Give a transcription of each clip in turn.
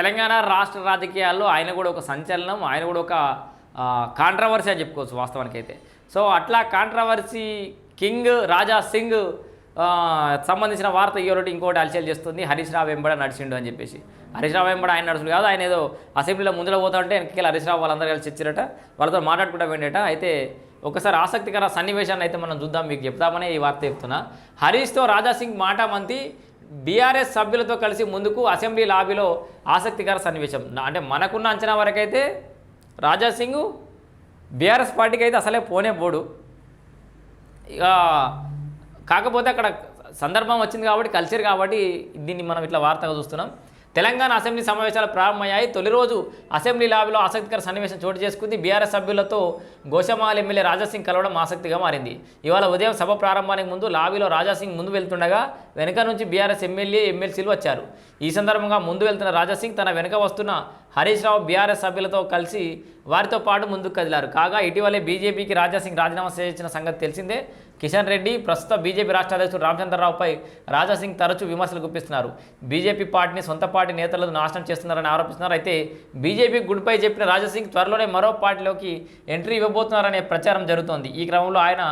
తెలంగాణ రాష్ట్ర రాజకీయాల్లో ఆయన కూడా ఒక సంచలనం ఆయన కూడా ఒక కాంట్రవర్సీ అని చెప్పుకోవచ్చు వాస్తవానికి అయితే సో అట్లా కాంట్రవర్సీ కింగ్ రాజా సింగ్ సంబంధించిన వార్త ఈరోజు ఇంకోటి అలచల్ చేస్తుంది హరీష్ రావు వెంబడ నడిచిండు అని చెప్పేసి. హరీష్ రావు వెంబడ ఆయన నడుచుడు కాదు ఆయన ఏదో అసెంబ్లీలో ముందులో పోతుంటే వెనక్కి హరీష్ రావు వాళ్ళందరూ కలిసి ఇచ్చిరట వాళ్ళతో మాట్లాడుకుంటా వెండట అయితే ఒకసారి ఆసక్తికర సన్నివేశాన్ని అయితే మనం చూద్దాం మీకు చెప్తామని ఈ వార్త చెప్తున్నా. హరీష్తో రాజా సింగ్ మాట మంతి బీఆర్ఎస్ సభ్యులతో కలిసి ముందుకు అసెంబ్లీ లాబీలో ఆసక్తికర సన్నివేశం. నా- అంటే మనకున్న అంచనా వరకైతే రాజా సింగ్ బీఆర్ఎస్ పార్టీకి అయితే అసలే పోనే పోడు. ఇక కాకపోతే అక్కడ సందర్భం వచ్చింది కాబట్టి కల్చర్ కాబట్టి దీన్ని మనం ఇట్లా వార్తగా చూస్తున్నాం. తెలంగాణ అసెంబ్లీ సమావేశాలు ప్రారంభమయ్యాయి. తొలి రోజు అసెంబ్లీ లాబీలో ఆసక్తికర సన్నివేశం చోటు చేసుకుంది. బీఆర్ఎస్ సభ్యులతో గోషమాల్ ఎమ్మెల్యే రాజాసింగ్ కలవడం ఆసక్తిగా మారింది. ఇవాళ ఉదయం సభ ప్రారంభానికి ముందు లాబీలో రాజాసింగ్ ముందు వెళ్తుండగా వెనుక నుంచి బీఆర్ఎస్ ఎమ్మెల్యే ఎమ్మెల్సీలు వచ్చారు. ఈ సందర్భంగా ముందు వెళ్తున్న రాజాసింగ్ తన వెనుక వస్తున్న హరీష్ రావు బీఆర్ఎస్ సభ్యులతో కలిసి వారితో పాటు ముందుకు కదిలారు. కాగా ఇటీవలే బీజేపీకి రాజాసింగ్ రాజీనామా చేసిన సంగతి తెలిసిందే. కిషన్ రెడ్డి ప్రస్తుత బీజేపీ రాష్ట్ర అధ్యక్షుడు రామచంద్రరావుపై రాజాసింగ్ తరచూ విమర్శలు గుప్పిస్తున్నారు. బీజేపీ పార్టీని సొంత పార్టీ నేతలను నాశనం చేస్తున్నారని ఆరోపిస్తున్నారు. అయితే బీజేపీ గుడ్పై చెప్పిన రాజాసింగ్ త్వరలోనే మరో పార్టీలోకి ఎంట్రీ ఇవ్వబోతున్నారనే ప్రచారం జరుగుతోంది. ఈ క్రమంలో ఆయన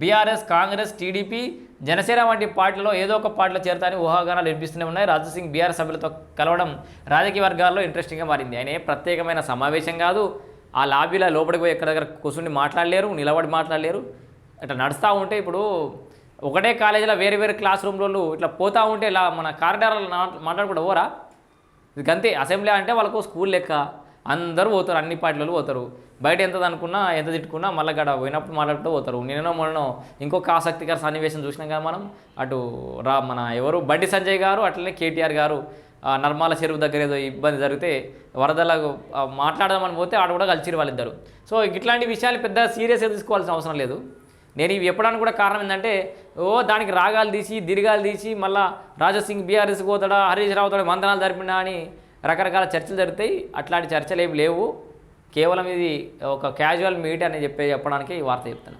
బీఆర్ఎస్ కాంగ్రెస్ టీడీపీ జనసేన వంటి పార్టీలో ఏదో ఒక పార్టీలో చేరతారని ఊహాగానాలు వినిపిస్తూనే ఉన్నాయి. రాజాసింగ్ బీఆర్ఎస్ సభ్యులతో కలవడం రాజకీయ వర్గాల్లో ఇంట్రెస్టింగ్గా మారింది. ఆయన ప్రత్యేకమైన సమావేశం కాదు ఆ లాబీలో లోపలికి పోయి ఎక్కడ దగ్గర కూర్చుని మాట్లాడలేరు నిలబడి మాట్లాడలేరు. ఇట్లా నడుస్తూ ఉంటే ఇప్పుడు ఒకటే కాలేజీలో వేరే వేరే క్లాస్ రూమ్లలో ఇట్లా పోతూ ఉంటే ఇలా మన కారిడార్లో మాట్లాడుకుంటూ పోరా? ఇది అసెంబ్లీ అంటే వాళ్ళకు స్కూల్ లెక్క. అందరూ పోతారు అన్ని పార్టీలలో పోతారు. బయట ఎంత అనుకున్నా ఎంత తిట్టుకున్నా మళ్ళీ గడ పోయినప్పుడు మాట్లాడుతూ పోతారు. నేనో మొన్నో ఇంకొక ఆసక్తికర సన్నివేశం చూసినాం కదా మనం. అటు రా మన ఎవరు? బండి సంజయ్ గారు అట్లనే కేటీఆర్ గారు. నర్మాల చెరువు దగ్గర ఏదో ఇబ్బంది జరిగితే వరదలకు మాట్లాడదామని పోతే ఆడ కూడా కలిసిరు వాళ్ళిద్దరు. సో ఇట్లాంటి విషయాలు పెద్ద సీరియస్గా తీసుకోవాల్సిన అవసరం లేదు. నేను ఇవి చెప్పడానికి కూడా కారణం ఏంటంటే ఓ దానికి రాగాలు తీసి దీర్ఘాలు తీసి మళ్ళా రాజాసింగ్ బీఆర్ఎస్ పోతాడా హరీష్ రావు తోడు మందనాలు జరిపినా అని రకరకాల చర్చలు జరుగుతాయి. అట్లాంటి చర్చలు ఏమి లేవు. కేవలం ఇది ఒక క్యాజువల్ మీట్ అని చెప్పి చెప్పడానికి ఈ వార్త చెప్తాను